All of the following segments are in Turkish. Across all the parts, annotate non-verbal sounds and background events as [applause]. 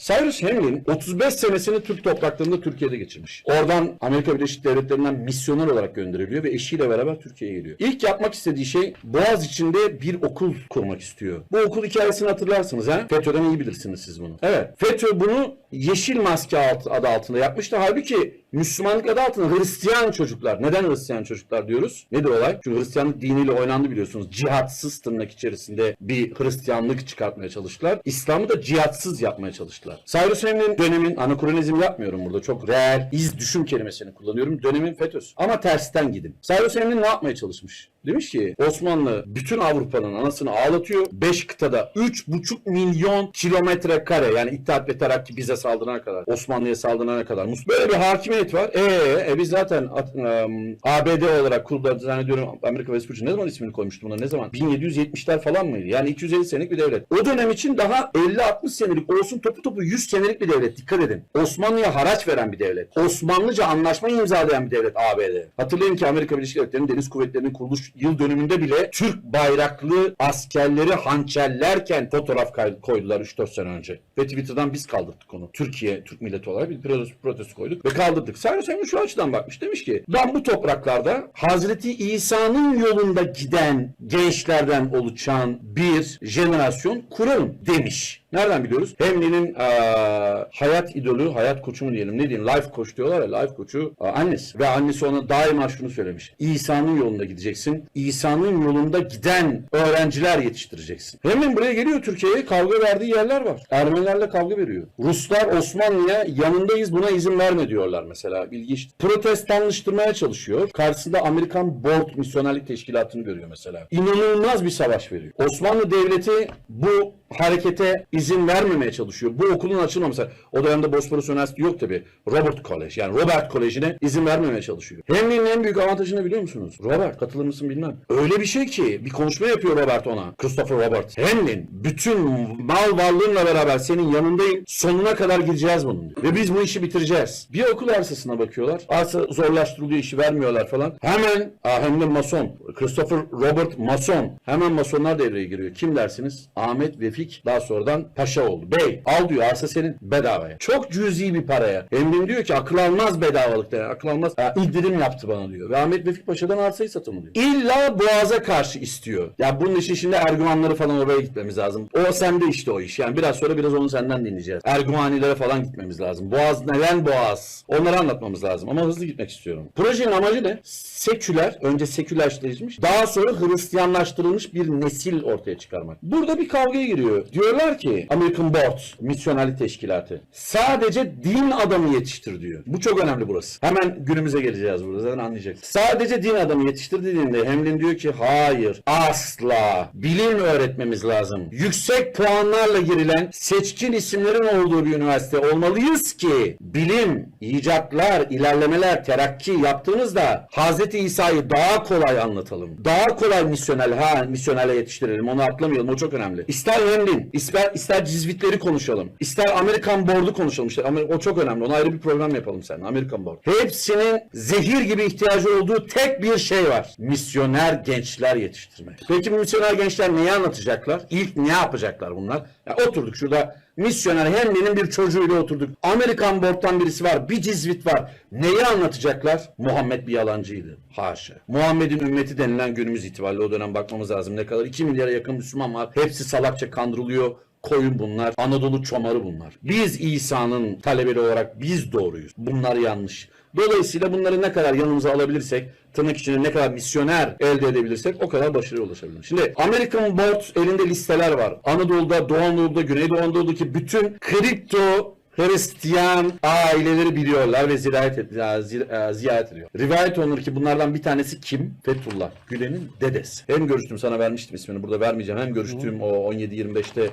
Cyrus Hamlin 35 senesini Türk topraklarında Türkiye'de geçirmiş. Oradan Amerika Birleşik Devletleri'nden misyoner olarak gönderiliyor ve eşiyle beraber Türkiye'ye geliyor. İlk yapmak istediği şey Boğaz içinde bir okul kurmak istiyor. Bu okul hikayesini hatırlarsınız ha? FETÖ'den iyi bilirsiniz siz bunu. Evet. FETÖ bunu Yeşil Maske adı altında yapmıştı. Halbuki Müslümanlık adı altında Hristiyan çocuklar. Neden Hristiyan çocuklar diyoruz? Nedir olay? Çünkü Hristiyanlık diniyle oynandı biliyorsunuz. Cihatsız tırnak içerisinde bir Hristiyanlık çıkartmaya çalıştılar. İslam'ı da cihatsız yapmaya çalıştılar. Cyrus Hamlin dönemin, anakronizm yapmıyorum burada. Çok reel, iz düşün kelimesini kullanıyorum. Dönemin FETÖ'sü. Ama tersten gidin. Cyrus Hamlin ne yapmaya çalışmış? Demiş ki Osmanlı bütün Avrupa'nın anasını ağlatıyor. 5 kıtada 3,5 milyon kilometre kare yani İttihat ve Terakki bize saldırana kadar, Osmanlı'ya saldırana kadar. Böyle bir hakimiyet var. Ee, e biz zaten at- em, ABD olarak kurdular zannediyorum Amerika ve Sürücü ne zaman ismini koymuştu buna ne zaman? 1770'ler falan mıydı? Yani 250 senelik bir devlet. O dönem için daha 50-60 senelik olsun topu topu 100 senelik bir devlet. Dikkat edin. Osmanlı'ya haraç veren bir devlet. Osmanlıca anlaşma imzalayan bir devlet ABD. Hatırlayın ki Amerika Birleşik Devletleri'nin deniz kuvvetlerinin kuruluş yıl dönümünde bile Türk bayraklı askerleri hançerlerken fotoğraf koydular 3-4 sene önce. Ve Twitter'dan biz kaldırdık onu. Türkiye, Türk milleti olarak bir protesto, koyduk ve kaldırdık. Cyrus Hamlin şu açıdan bakmış. Demiş ki ben bu topraklarda Hazreti İsa'nın yolunda giden gençlerden oluşan bir jenerasyon kurarım demiş. Nereden biliyoruz? Hamlin'in eee, hayat idolü, hayat koçu mu diyelim ne diyelim life koç diyorlar ya life koçu eee, annesi. Ve annesi ona daima şunu söylemiş. İsa'nın yolunda gideceksin. İsa'nın yolunda giden öğrenciler yetiştireceksin. Hamlin buraya geliyor Türkiye'ye kavga verdiği yerler var. Ermenilerle kavga veriyor. Ruslar Osmanlı'ya yanındayız buna izin verme diyorlar mesela. İlginç. Protestanlaştırmaya çalışıyor. Karşısında Amerikan Board Misyonerlik Teşkilatı'nı görüyor mesela. İnanılmaz bir savaş veriyor. Osmanlı Devleti bu harekete izin vermemeye çalışıyor. Bu okulun açılmaması. O dönemde Bosporus Üniversitesi yok tabi. Robert College yani Robert Koleji'ne izin vermemeye çalışıyor. Hamlin'in en büyük avantajını biliyor musunuz? Robert katılır mısın bilmem. Öyle bir şey ki bir konuşma yapıyor Robert ona. Christopher Robert. Hamlin bütün mal varlığınla beraber senin yanındayım. Sonuna kadar gideceğiz bunun. Ve biz bu işi bitireceğiz. Bir okul arsasına bakıyorlar. Arsa zorlaştırılıyor işi vermiyorlar falan. Hemen aa, Hamlin Mason. Christopher Robert Mason. Hemen Masonlar devreye giriyor. Kim dersiniz? Ahmet Vefik daha sonradan paşa oldu. Bey al diyor arsa senin bedavaya. Çok cüzi bir paraya. Emrin diyor ki akıl almaz bedavalıkta. Yani. Akıl almaz. Ha, indirim yaptı bana diyor. Ve Ahmet Vefik Paşa'dan arsayı satın alıyor. İlla Boğaz'a karşı istiyor. Ya bunun işi şimdi Erguvanları falan oraya gitmemiz lazım. O sende işte o iş. Yani biraz sonra biraz onu senden dinleyeceğiz. Erguvanilere falan gitmemiz lazım. Boğaz neden Boğaz? Onları anlatmamız lazım. Ama hızlı gitmek istiyorum. Projenin amacı ne? Seküler, önce sekülerleştirilmiş, daha sonra Hristiyanlaştırılmış bir nesil ortaya çıkarmak. Burada bir kavgaya giriyor. Diyorlar ki American Board, misyonerlik teşkilatı. Sadece din adamı yetiştir diyor. Bu çok önemli burası. Hemen günümüze geleceğiz burada zaten anlayacaksın. Sadece din adamı yetiştir dediğinde Hamlin diyor ki hayır asla bilim öğretmemiz lazım. Yüksek puanlarla girilen seçkin isimlerin olduğu bir üniversite olmalıyız ki bilim, icatlar, ilerlemeler, terakki yaptığımızda Hz. İsa'yı daha kolay anlatalım. Daha kolay misyoner, ha misyonerle yetiştirelim. Onu atlamayalım. O çok önemli. İster Hamlin, ister, ister Cizvitleri konuşalım. ister Amerikan Board'u konuşalım. İşte Amer- o çok önemli. Ona ayrı bir program yapalım seninle. Amerikan Board. Hepsinin zehir gibi ihtiyacı olduğu tek bir şey var. Misyoner gençler yetiştirmek. Peki bu misyoner gençler neyi anlatacaklar? İlk ne yapacaklar bunlar? Ya oturduk şurada misyoner Henry'nin bir çocuğuyla oturduk. Amerikan Board'dan birisi var. Bir cizvit var. Neyi anlatacaklar? Muhammed bir yalancıydı. Haşa. Muhammed'in ümmeti denilen günümüz itibariyle o dönem bakmamız lazım. Ne kadar? 2 milyara yakın Müslüman var. Hepsi salakça kandırılıyor. Koyun bunlar. Anadolu çomarı bunlar. Biz İsa'nın talebeleri olarak biz doğruyuz. Bunlar yanlış. Dolayısıyla bunları ne kadar yanımıza alabilirsek, tırnak içinde ne kadar misyoner elde edebilirsek o kadar başarıya ulaşabiliriz. Şimdi American Board elinde listeler var. Anadolu'da, Doğu Anadolu'da, Güneydoğu Anadolu'daki bütün kripto Hristiyan aileleri biliyorlar ve ziyaret, et, zi- e, ziyaret ediyor. Rivayet olunur ki bunlardan bir tanesi kim? Fethullah Gülen'in dedesi. Hem görüştüm sana vermiştim ismini burada vermeyeceğim. Hem görüştüğüm o 17-25'te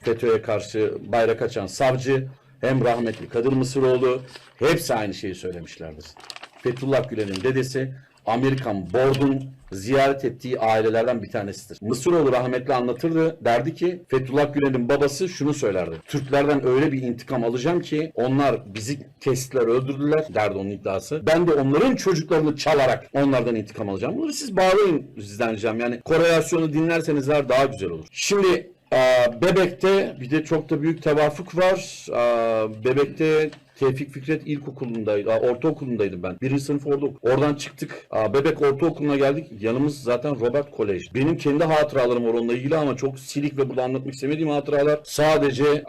FETÖ'ye karşı bayrak açan savcı hem rahmetli Kadir Mısıroğlu hepsi aynı şeyi söylemişlerdir. Fethullah Gülen'in dedesi Amerikan Board'un ziyaret ettiği ailelerden bir tanesidir. Mısıroğlu rahmetli anlatırdı. Derdi ki Fethullah Gülen'in babası şunu söylerdi. Türklerden öyle bir intikam alacağım ki onlar bizi kestiler, öldürdüler derdi onun iddiası. Ben de onların çocuklarını çalarak onlardan intikam alacağım. Bunları siz bağlayın sizden ricam. Yani korelasyonu dinlerseniz eğer daha güzel olur. Şimdi Bebek'te bir de çok da büyük tevafuk var. Bebek'te Tevfik Fikret İlkokulu'ndaydı, ortaokulundaydım ben. Birinci sınıf orada. Oradan çıktık. Bebek Ortaokulu'na geldik. Yanımız zaten Robert Kolej. Benim kendi hatıralarım var onunla ilgili ama çok silik ve burada anlatmak istemediğim hatıralar. Sadece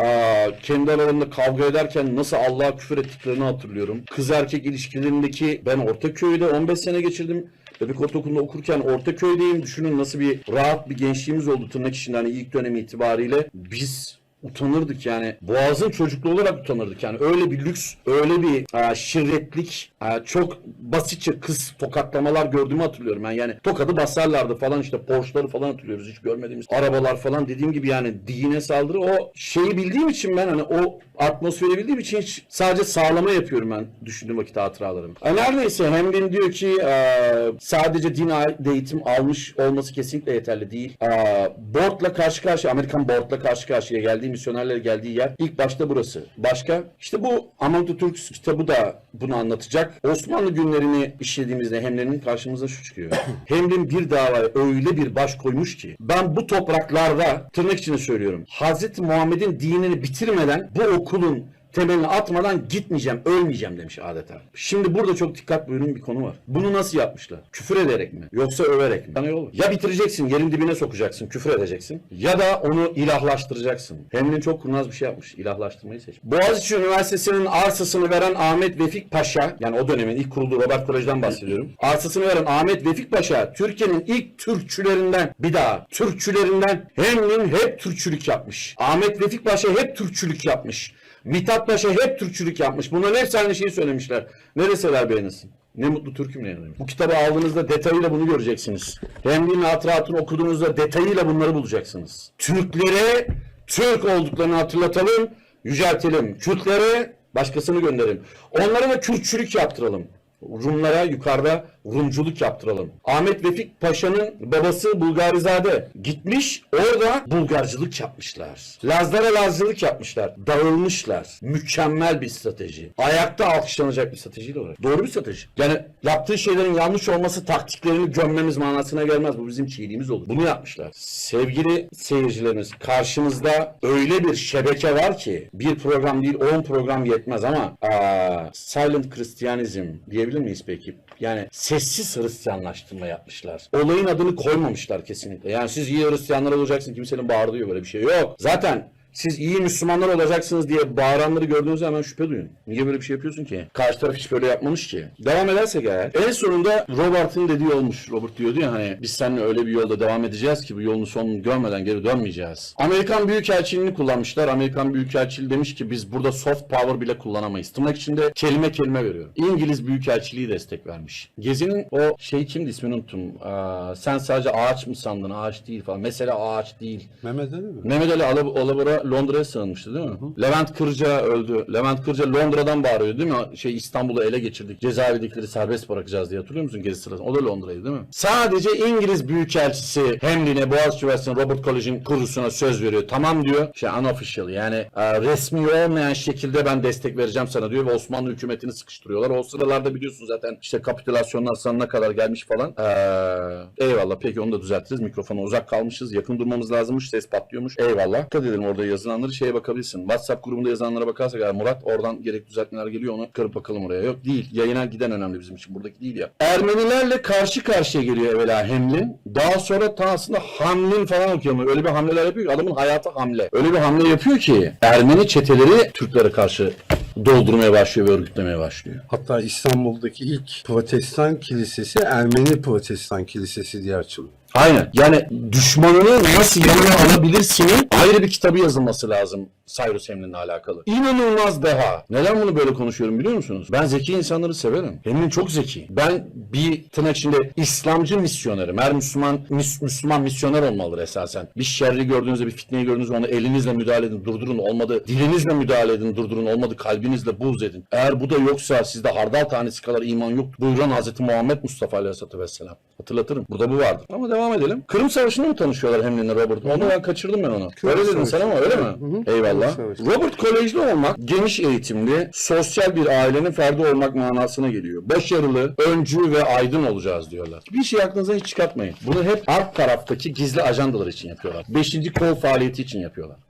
kendi aralarında kavga ederken nasıl Allah'a küfür ettiklerini hatırlıyorum. Kız erkek ilişkilerindeki ben Ortaköy'de 15 sene geçirdim. Bebek Ortaokulu'nda okurken Ortaköy'deyim. Düşünün nasıl bir rahat bir gençliğimiz oldu tırnak içinde hani ilk dönemi itibariyle. Biz utanırdık yani. Boğaz'ın çocukluğu olarak utanırdık yani. Öyle bir lüks, öyle bir e, şirretlik, e, çok basitçe kız tokatlamalar gördüğümü hatırlıyorum ben. Yani tokadı basarlardı falan işte Porsche'ları falan hatırlıyoruz. Hiç görmediğimiz arabalar falan dediğim gibi yani dine saldırı o şeyi bildiğim için ben hani o atmosferi bildiğim için hiç sadece sağlama yapıyorum ben düşündüğüm vakit hatıralarım. E, neredeyse Hemlin diyor ki e, sadece din eğitim almış olması kesinlikle yeterli değil. E, board'la karşı karşıya, Amerikan board'la karşı karşıya geldiği misyonerler geldiği yer ilk başta burası. Başka? İşte bu Amadou Türk kitabı da bunu anlatacak. Osmanlı günlerini işlediğimizde Hemlin'in karşımıza şu çıkıyor. [coughs] Hemlin bir davaya öyle bir baş koymuş ki ben bu topraklarda tırnak içinde söylüyorum. Hazreti Muhammed'in dinini bitirmeden bu okulun temelini atmadan gitmeyeceğim, ölmeyeceğim demiş adeta. Şimdi burada çok dikkat buyurun bir konu var. Bunu nasıl yapmışlar? Küfür ederek mi? Yoksa överek mi? Sana yol var. Ya bitireceksin, yerin dibine sokacaksın, küfür edeceksin. Ya da onu ilahlaştıracaksın. Hemlin çok kurnaz bir şey yapmış. İlahlaştırmayı seç. Boğaziçi Üniversitesi'nin arsasını veren Ahmet Vefik Paşa, yani o dönemin ilk kurulduğu Robert Kolej'den bahsediyorum. Arsasını veren Ahmet Vefik Paşa, Türkiye'nin ilk Türkçülerinden, bir daha Türkçülerinden Hemlin hep Türkçülük yapmış. Ahmet Vefik Paşa hep Türkçülük yapmış. Mithat Paşa hep Türkçülük yapmış. Bunların hepsi aynı şeyi söylemişler. Ne deseler beğenirsin. Ne mutlu Türk'üm yani. Bu kitabı aldığınızda detayıyla bunu göreceksiniz. Hemlin hatıratını okuduğunuzda detayıyla bunları bulacaksınız. Türklere Türk olduklarını hatırlatalım, yüceltelim. Kürtlere başkasını gönderelim. Onlara da Kürtçülük yaptıralım. Rumlara yukarıda Rumculuk yaptıralım. Ahmet Vefik Paşa'nın babası Bulgarizade gitmiş orada Bulgarcılık yapmışlar. Lazlara Lazcılık yapmışlar. Dağılmışlar. Mükemmel bir strateji. Ayakta alkışlanacak bir stratejiyle olarak. Doğru bir strateji. Yani yaptığı şeylerin yanlış olması taktiklerini gömmemiz manasına gelmez. Bu bizim çiğliğimiz olur. Bunu yapmışlar. Sevgili seyircilerimiz karşımızda öyle bir şebeke var ki bir program değil 10 program yetmez ama aa, Silent Christianizm diyebilir miyiz peki? Yani sessiz Hristiyanlaştırma yapmışlar. Olayın adını koymamışlar kesinlikle. Yani siz iyi Hristiyanlar olacaksın kimsenin bağırdığı böyle bir şey yok. Zaten siz iyi Müslümanlar olacaksınız diye bağıranları gördüğünüzde hemen şüphe duyun. Niye böyle bir şey yapıyorsun ki? Karşı taraf hiç böyle yapmamış ki. Devam edersek eğer. En sonunda Robert'ın dediği olmuş. Robert diyordu ya hani biz seninle öyle bir yolda devam edeceğiz ki bu yolun sonunu görmeden geri dönmeyeceğiz. Amerikan Büyükelçiliğini kullanmışlar. Amerikan Büyükelçiliği demiş ki biz burada soft power bile kullanamayız. Tırnak içinde kelime kelime veriyor. İngiliz Büyükelçiliği destek vermiş. Gezi'nin o şey kimdi ismini unuttum. Aa, sen sadece ağaç mı sandın? Ağaç değil falan. Mesele ağaç değil. Mehmet Ali mi? Mehmet Ali Alab- Alabora Londra'ya sığınmıştı değil mi? Levent Kırca öldü. Levent Kırca Londra'dan bağırıyor değil mi? Şey İstanbul'u ele geçirdik. Cezaevindekileri serbest bırakacağız diye hatırlıyor musun gezi sırasında? O da Londra'ydı değil mi? Sadece İngiliz Büyükelçisi Hemlin'e Boğaziçi Üniversitesi'nin Robert College'in kurusuna söz veriyor. Tamam diyor. Şey unofficial yani e, resmi olmayan şekilde ben destek vereceğim sana diyor ve Osmanlı hükümetini sıkıştırıyorlar. O sıralarda biliyorsun zaten işte kapitülasyonlar sonuna kadar gelmiş falan. Ee, eyvallah peki onu da düzeltiriz. Mikrofona uzak kalmışız. Yakın durmamız lazımmış. Ses patlıyormuş. Eyvallah. Dikkat edin orada yazılanları şeye bakabilirsin. WhatsApp grubunda yazılanlara bakarsak eğer Murat oradan gerekli düzeltmeler geliyor onu kırıp bakalım oraya. Yok değil. Yayına giden önemli bizim için. Buradaki değil ya. Ermenilerle karşı karşıya geliyor evvela Hemlin. Daha sonra ta aslında Hamlin falan okuyor. Öyle bir hamleler yapıyor ki adamın hayatı hamle. Öyle bir hamle yapıyor ki Ermeni çeteleri Türklere karşı doldurmaya başlıyor ve örgütlemeye başlıyor. Hatta İstanbul'daki ilk protestan kilisesi Ermeni protestan kilisesi diye açılıyor. Aynen. Yani düşmanını nasıl yanına alabilirsinin ayrı bir kitabı yazılması lazım Cyrus Hamlin'le alakalı. İnanılmaz deha. Neden bunu böyle konuşuyorum biliyor musunuz? Ben zeki insanları severim. Hamlin çok zeki. Ben bir tırnak içinde İslamcı misyonerim. Her Müslüman Müs- Müslüman misyoner olmalıdır esasen. Bir şerri gördüğünüzde, bir fitneyi gördüğünüzde onu elinizle müdahale edin, durdurun. Olmadı dilinizle müdahale edin, durdurun. Olmadı kalbinizle buğz edin. Eğer bu da yoksa sizde hardal tanesi kadar iman yok. Buyuran Hz. Muhammed Mustafa Aleyhisselatü Vesselam. Hatırlatırım. Burada bu vardır. Ama devam devam edelim. Kırım Savaşı'nda mı tanışıyorlar Hamlin'le Robert? Onu ben kaçırdım ben onu. Kırım öyle dedin sen ama öyle mi? Hı hı. Eyvallah. Robert Kolejli olmak geniş eğitimli, sosyal bir ailenin ferdi olmak manasına geliyor. Başarılı, öncü ve aydın olacağız diyorlar. Bir şey aklınıza hiç çıkartmayın. Bunu hep alt taraftaki gizli ajandalar için yapıyorlar. Beşinci kol faaliyeti için yapıyorlar.